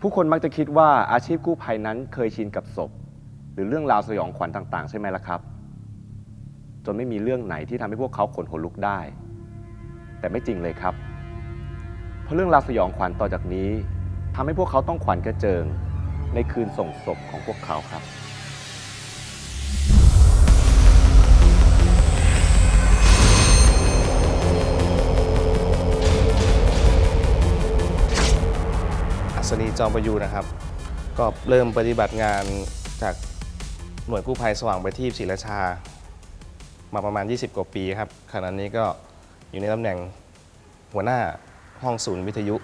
ผู้คนมักจะคิดว่าอาชีพกู้ภัยนั้นเคยชินกับศพ หรือเรื่องราวสยองขวัญต่าง ๆ ใช่ไหมล่ะครับ จนไม่มีเรื่องไหนที่ทำให้พวกเขาขนหัวลุกได้ แต่ไม่จริงเลยครับ เพราะเรื่องราวสยองขวัญต่อจากนี้ทำให้พวกเขาต้องขวัญกระเจิง ในคืนส่งศพของพวกเขาครับ นีจอมประยูนะครับ ก็เริ่มปฏิบัติงานจากหน่วยกู้ภัยสว่างประทีปศรีราชา มาประมาณ 20 กว่าปีครับขณะนี้ก็อยู่ในตำแหน่งหัวหน้าห้องศูนย์วิทยุ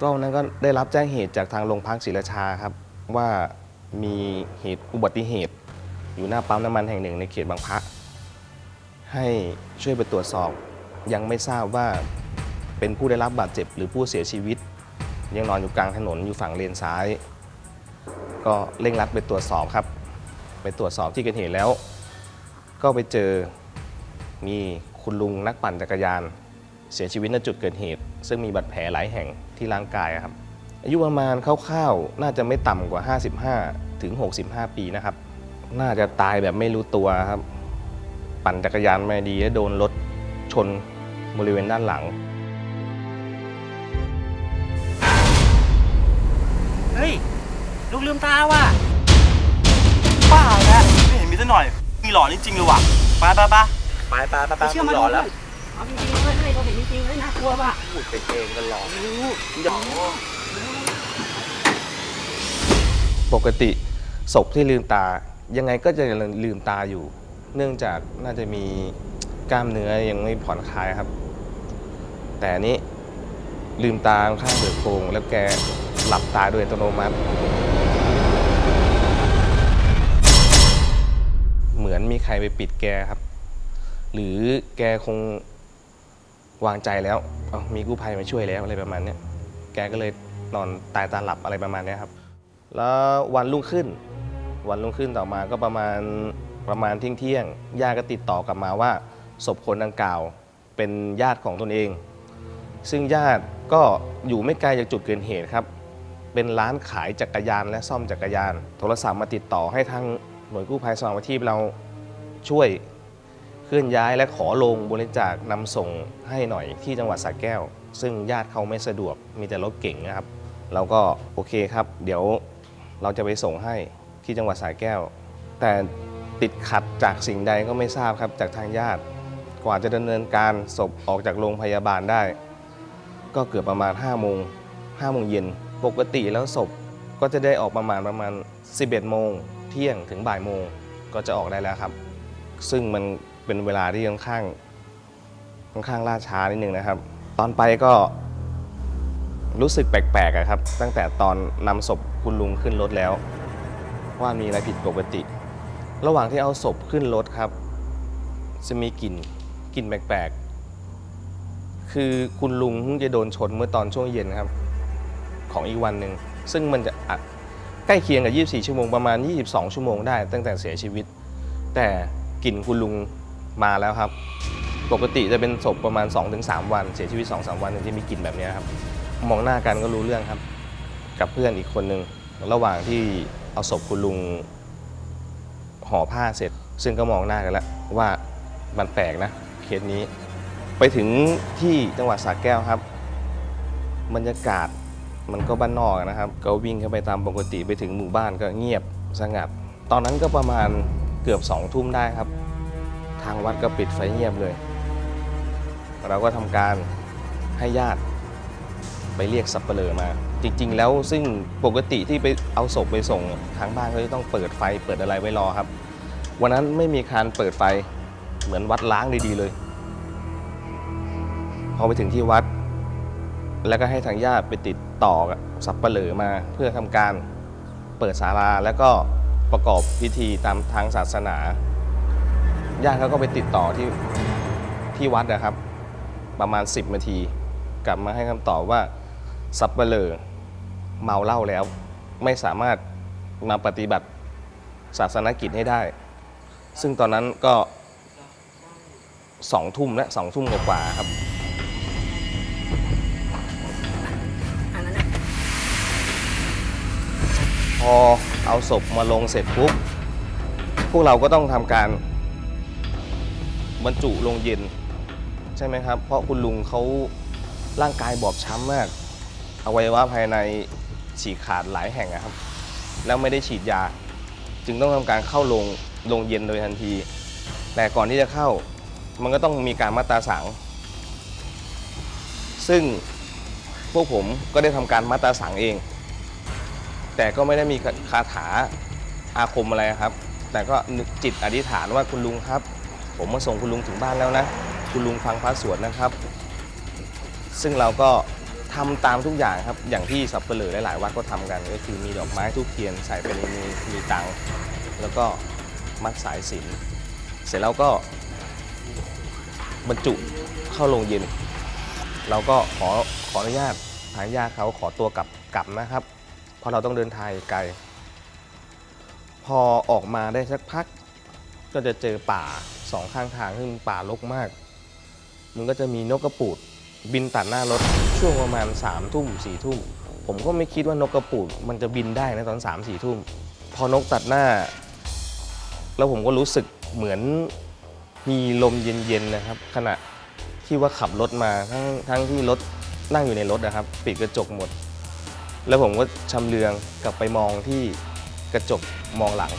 ก็วันนั้นก็ได้รับแจ้งเหตุจากทางโรงพักศรีราชาครับ ว่ามีเหตุอุบัติเหตุ อยู่หน้าปั๊มน้ำมันแห่งหนึ่งในเขตบางพระให้ช่วยไปตรวจสอบ ยังไม่ทราบว่าเป็นผู้ได้รับบาดเจ็บหรือผู้เสียชีวิต ยังนอนอยู่กลางถนนอยู่ฝั่งเลนซ้าย ก็เร่งรัดไปตรวจสอบครับ ไปตรวจสอบที่เกิดเหตุแล้ว ก็ไปเจอมีคุณลุงนักปั่นจักรยาน เสียชีวิตณจุดเกิดเหตุ ซึ่งมีบาดแผลหลายแห่งที่ร่างกายครับ อายุประมาณคร่าวๆน่าจะไม่ต่ำกว่า 55 ถึง 65 ปีนะครับ น่าจะตายแบบไม่รู้ตัวครับ ปั่นจักรยานไม่ดีแล้วโดนรถชนบริเวณด้านหลัง เฮ้ย ลูกลืมตาว่ะบ้าแล้วไม่เห็นมีสักหน่อย มีหลอนจริงๆเลยว่ะไปไปไปไปไปไปไปเชื่อมันหลอนแล้วเอาจริงๆเว้ยเฮ้ยเราเห็นจริงๆเฮ้ยน่ากลัวป่ะพูดไปเองกันหลอนหยอกปกติศพที่ลืมตายังไงก็จะลืมตาอยู่ เนื่องจากน่าจะมีกล้ามเนื้อยังไม่ผ่อนคลายครับ แต่อันนี้ลืมตาข้างเบิกโพรงแล้วแก หลับตาโดยอัตโนมัติ เหมือนมีใครไปปิดแกครับ หรือแกคงวางใจแล้วมีกู้ภัยมาช่วยแล้วอะไรประมาณนี้แกก็เลยนอนตายตาหลับอะไรประมาณนี้ครับ แล้ววันรุ่งขึ้น วันรุ่งขึ้นต่อมาก็ประมาณประมาณเที่ยงเที่ยงๆญาติก็ติดต่อกลับมาว่า ศพคนดังกล่าวเป็นญาติของตนเอง ซึ่งญาติก็อยู่ไม่ไกลจากจุดเกิดเหตุครับ เป็นร้านขายจักรยานและซ่อมจักรยาน โทรศัพท์มาติดต่อให้ทางหน่วยกู้ภัยสว่างประทีปเราช่วยเคลื่อนย้ายและขอลงบริจาคนำส่งให้หน่อยที่จังหวัดสระแก้ว ซึ่งญาติเขาไม่สะดวกมีแต่รถเก่งนะครับ เราก็โอเคครับ เดี๋ยวเราจะไปส่งให้ที่จังหวัดสระแก้ว แต่ติดขัดจากสิ่งใดก็ไม่ทราบครับจากทางญาติ กว่าจะดำเนินการศพออกจากโรงพยาบาลได้ ก็เกือบประมาณ5โมง5โมงเย็น ปกติแล้วศพก็จะได้ออกประมาณประมาณ 11 โมง เที่ยงถึงบ่ายโมงก็จะออกได้แล้วครับ ซึ่งมันเป็นเวลาที่ค่อนข้างค่อนข้างล่าช้านิดนึงนะครับ ตอนไปก็รู้สึกแปลกๆครับ ตั้งแต่ตอนนำศพคุณลุงขึ้นรถแล้ว ว่ามีอะไรผิดปกติ ระหว่างที่เอาศพขึ้นรถครับ จะมีกลิ่นกลิ่นแปลกๆคือคุณลุงเพิ่งจะโดนชนเมื่อตอนช่วงเย็นครับ ของอีกวันหนึ่งซึ่งมันจะใกล้เคียงกับ 24 ชั่วโมงประมาณ 22 ชั่วโมงได้ ตั้งแต่เสียชีวิต แต่กลิ่นคุณลุงมาแล้วครับ ปกติจะเป็นศพประมาณ 2-3 วัน เสียชีวิต 2-3 วันถึงจะมีกลิ่นแบบนี้ครับมองหน้ากันก็รู้เรื่องครับ กับเพื่อนอีกคนหนึ่งระหว่างที่เอาศพคุณลุงห่อผ้าเสร็จ ซึ่งก็มองหน้ากันแล้วว่ามันแปลกนะเคสนี้ ไปถึงที่จังหวัดสระแก้วครับ บรรยากาศ มันก็บ้านนอกนะครับ ก็วิ่งเข้าไปตามปกติไปถึงหมู่บ้านก็เงียบสงัด ตอนนั้นก็ประมาณเกือบสองทุ่มได้ครับ ทางวัดก็ปิดไฟเงียบเลย เราก็ทำการให้ญาติไปเรียกสับเปลอมา จริง ๆ แล้วซึ่งปกติที่ไปเอาศพไปส่งทางบ้านก็จะต้องเปิดไฟเปิดอะไรไว้รอครับ วันนั้นไม่มีการเปิดไฟเหมือนวัดล้างดีๆเลย พอไปถึงที่วัด แล้วก็ให้ทางญาติไปติด ต่อกับสับเปลอมาเพื่อทำการเปิดศาลาแล้วก็ประกอบพิธีตามทางศาสนาญาติเขาก็ไปติดต่อที่ที่วัดนะครับ ประมาณ 10นาที กลับมาให้คำตอบว่าสับเปลอเมาเหล้าแล้ว ไม่สามารถมาปฏิบัติศาสนกิจให้ได้ ซึ่งตอนนั้นก็สองทุ่มและสองทุ่มกว่าครับ อเอาศพมาลงเสร็จปุ๊บพวกเราก็ต้องทำการบรรจุลงเย็น ใช่ไหมครับ เพราะคุณลุงเขาร่างกายบอบช้ำมาก อวัยวะภายในฉีกขาดหลายแห่งอะครับ แล้วไม่ได้ฉีดยา จึงต้องทำการเข้าลงลงเย็นโดยทันที แต่ก่อนที่จะเข้า มันก็ต้องมีการมัดตาสัง ซึ่งพวกผมก็ได้ทำการมัดตาสังเอง แต่ก็ไม่ได้มีคาถาอาคมอะไรครับ แต่ก็นึกจิตอธิษฐานว่าคุณลุงครับ ผมมาส่งคุณลุงถึงบ้านแล้วนะ คุณลุงฟังพระสวดนะครับ ซึ่งเราก็ทำตามทุกอย่างครับ อย่างที่สับเปลือหลาย ๆ วัดก็ทำกัน ก็คือมีดอกไม้ทูบเทียนใส่ไปในมือมีตังค์แล้วก็มัดสายสินเสร็จแล้วก็บรรจุเข้าโรงเย็น เราก็ขอขออนุญาตทางญาติเขาขอตัวกลับกลับนะครับ ราะเราต้องเดินทางไกล พอออกมาได้สักพัก ก็จะเจอป่าสองข้างทางซึ่งป่ารกมาก มันก็จะมีนกกระปูด บินตัดหน้ารถช่วงประมาณ3ามทุ่มสี่ทุ่ม ผมก็ไม่คิดว่านกกระปูด มันจะบินได้นะตอน3ามสี่ทุ่ม พอนกตัดหน้า แล้วผมก็รู้สึกเหมือนมีลมเย็นๆนะครับ ขณะที่ว่าขับรถมาทั้งทั้งที่รถนั่งอยู่ในรถนะครับ ปิดกระจกหมด แล้วผมก็ชำเลืองกลับไปมองที่กระจกมองหลัง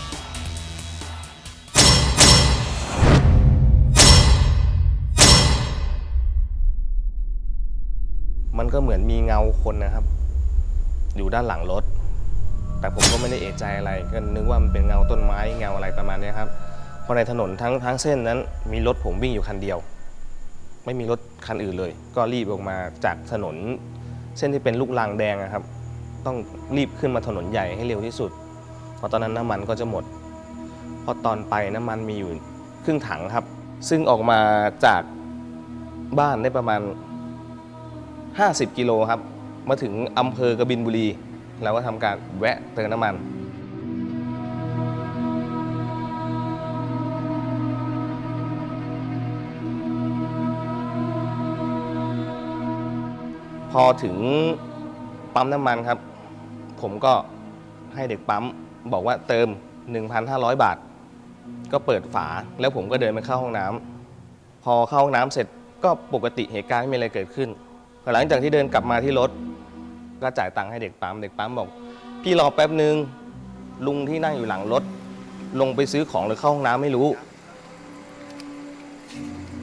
มันก็เหมือนมีเงาคนนะครับ อยู่ด้านหลังรถ แต่ผมก็ไม่ได้เอะใจอะไร ก็นึกว่ามันเป็นเงาต้นไม้เงาอะไรประมาณนี้ครับ เพราะในถนนทั้งทั้งเส้นนั้น มีรถผมวิ่งอยู่คันเดียว ไม่มีรถคันอื่นเลย ก็รีบออกมาจากถนน เส้นที่เป็นลูกรางแดงอะครับ ต้องรีบขึ้นมาถนนใหญ่ให้เร็วที่สุดเพราะตอนนั้นน้ำมันก็จะหมดเพราะตอนไปน้ำมันมีอยู่ครึ่งถังครับ ซึ่งออกมาจากบ้านได้ประมาณ 50 กิโลครับ มาถึงอำเภอกบินบุรีเราก็ทำการแวะเติมน้ำมันพอถึงปั๊มน้ำมันครับ ผมก็ให้เด็กปั๊มบอกว่าเติม 1,500 บาท ก็เปิดฝาแล้วผมก็เดินไปเข้าห้องน้ำพอเข้าห้องน้ำเสร็จก็ปกติเหตุการณ์ไม่มีอะไรเกิดขึ้นพอหลังจากที่เดินกลับมาที่รถ ก็จ่ายตังค์ให้เด็กปั๊มเด็กปั๊มบอก พี่รอแป๊บนึงลุงที่นั่งอยู่หลังรถ ลงไปซื้อของหรือเข้าห้องน้ำไม่รู้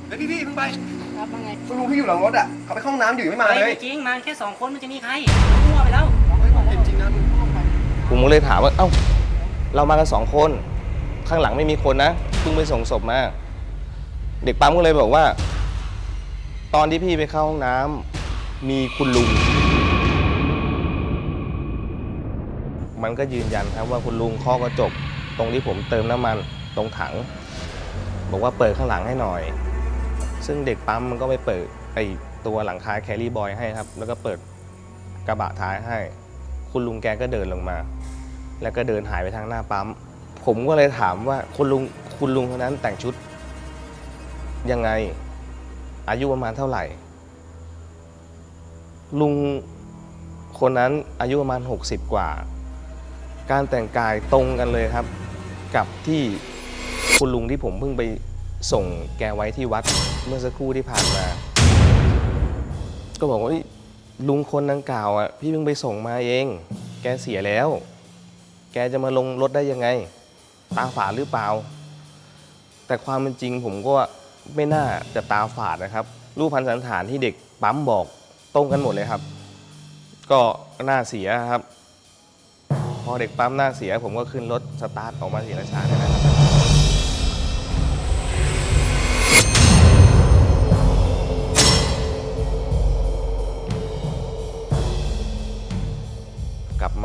เฮ้ยพี่พี่เพิ่งไปครับว่าไงคุณลุงที่อยู่หลังรถอะเขาไปเข้าห้องน้ำอยู่ยังไม่มาเฮ้ยเลย ไม่จริงมาแค่สองคนมันจะมีใครมั่วไปแล้วจริงๆนะ ผมก็เลยถามว่า เอ้า เรามากันสองคน ข้างหลังไม่มีคนนะเพิ่งไปส่งศพมา เด็กปั๊มก็เลยบอกว่า ตอนที่พี่ไปเข้าห้องน้ำมีคุณลุง มันก็ยืนยันครับว่าคุณลุงเคาะกระจกตรงที่ผมเติมน้ำมันตรงถัง บอกว่าเปิดข้างหลังให้หน่อย ซึ่งเด็กปั๊มมันก็ไปเปิดไอตัวหลังคาแครี่บอยให้ครับ แล้วก็เปิดกระบะท้ายให้ คุณลุงแกก็เดินลงมา แล้วก็เดินหายไปทางหน้าปั๊ม ผมก็เลยถามว่าคุณลุงคุณลุงคนนั้นแต่งชุด ยังไง อายุประมาณเท่าไหร่ ลุงคนนั้นอายุประมาณ 60 กว่า การแต่งกายตรงกันเลยครับ กับที่คุณลุงที่ผมเพิ่งไปส่งแกไว้ที่วัดเมื่อสักครู่ที่ผ่านมา ก็บอกว่า ลุงคนดังกล่าวอะพี่เพิ่งไปส่งมาเอง แกเสียแล้ว แกจะมาลงรถได้ยังไง ตาฝาดหรือเปล่า แต่ความเป็นจริงผมก็ไม่น่าจะตาฝาดนะครับ รูปพันสันฐานที่เด็กปั๊มบอกตรงกันหมดเลยครับ ก็หน้าเสียครับ พอเด็กปั๊มหน้าเสีย ผมก็ขึ้นรถสตาร์ทออกมาศรีราชาเนี่ยนะครับ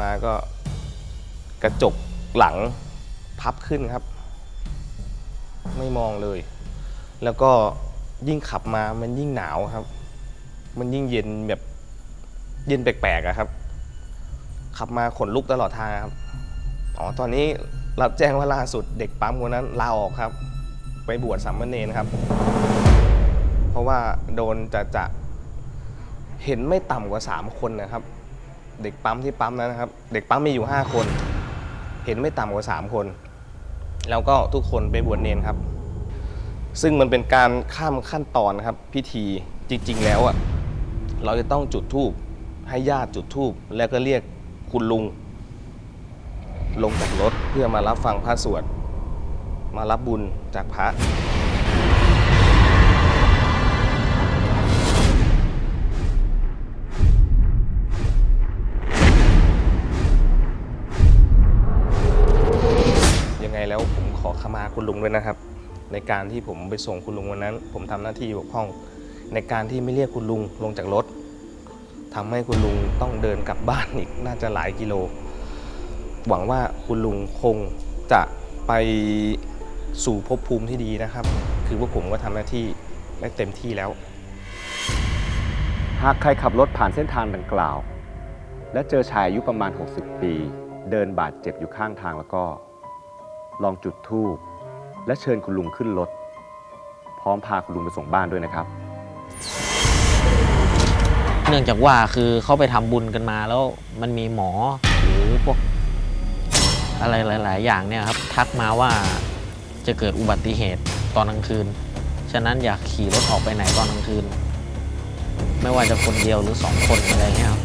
มาก็กระจกหลังพับขึ้นครับ ไม่มองเลย แล้วก็ยิ่งขับมามันยิ่งหนาวครับ มันยิ่งเย็นแบบเย็นแปลกๆอะครับ ขับมาขนลุกตลอดทางครับอ๋อตอนนี้รับแจ้งว่าล่าสุดเด็กปั๊มคนนั้นลาออกครับ ไปบวชสามเณรครับ เพราะว่าโดนจะจะเห็นไม่ต่ำกว่า 3 คนนะครับ เด็กปั๊มที่ปั๊มนั้นนะครับ เด็กปั๊มมีอยู่ 5 คน เห็นไม่ต่ำกว่า 3 คน แล้วก็ทุกคนไปบวชเนนครับ ซึ่งมันเป็นการข้ามขั้นตอนครับ พิธีจริง ๆ แล้วอะเราจะต้องจุดธูปให้ญาติจุดธูปแล้วก็เรียกคุณลุง ลงจากรถเพื่อมารับฟังพระสวดมารับบุญจากพระ คุณลุงด้วยนะครับ ในการที่ผมไปส่งคุณลุงวันนั้น ผมทำหน้าที่บกพร่อง ในการที่ไม่เรียกคุณลุงลงจากรถทำให้คุณลุงต้องเดินกลับบ้านอีกน่าจะหลายกิโล หวังว่าคุณลุงคงจะไปสู่ภพภูมิที่ดีนะครับ คือพวกผมก็ทำหน้าที่ได้เต็มที่แล้ว หากใครขับรถผ่านเส้นทางดังกล่าว และเจอชายอายุประมาณ 60 ปี เดินบาดเจ็บอยู่ข้างทางแล้วก็ ลองจุดธูป และเชิญคุณลุงขึ้นรถ พร้อมพาคุณลุงไปส่งบ้านด้วยนะครับ เนื่องจากว่าคือเขาไปทำบุญกันมาแล้วมันมีหมอหรือพวกอะไรหลาย ๆ อย่างเนี่ยครับทักมาว่าจะเกิดอุบัติเหตุตอนกลางคืน ฉะนั้นอยากขี่รถออกไปไหนตอนกลางคืน ไม่ว่าจะคนเดียวหรือสองคนอะไรเงี้ยครับ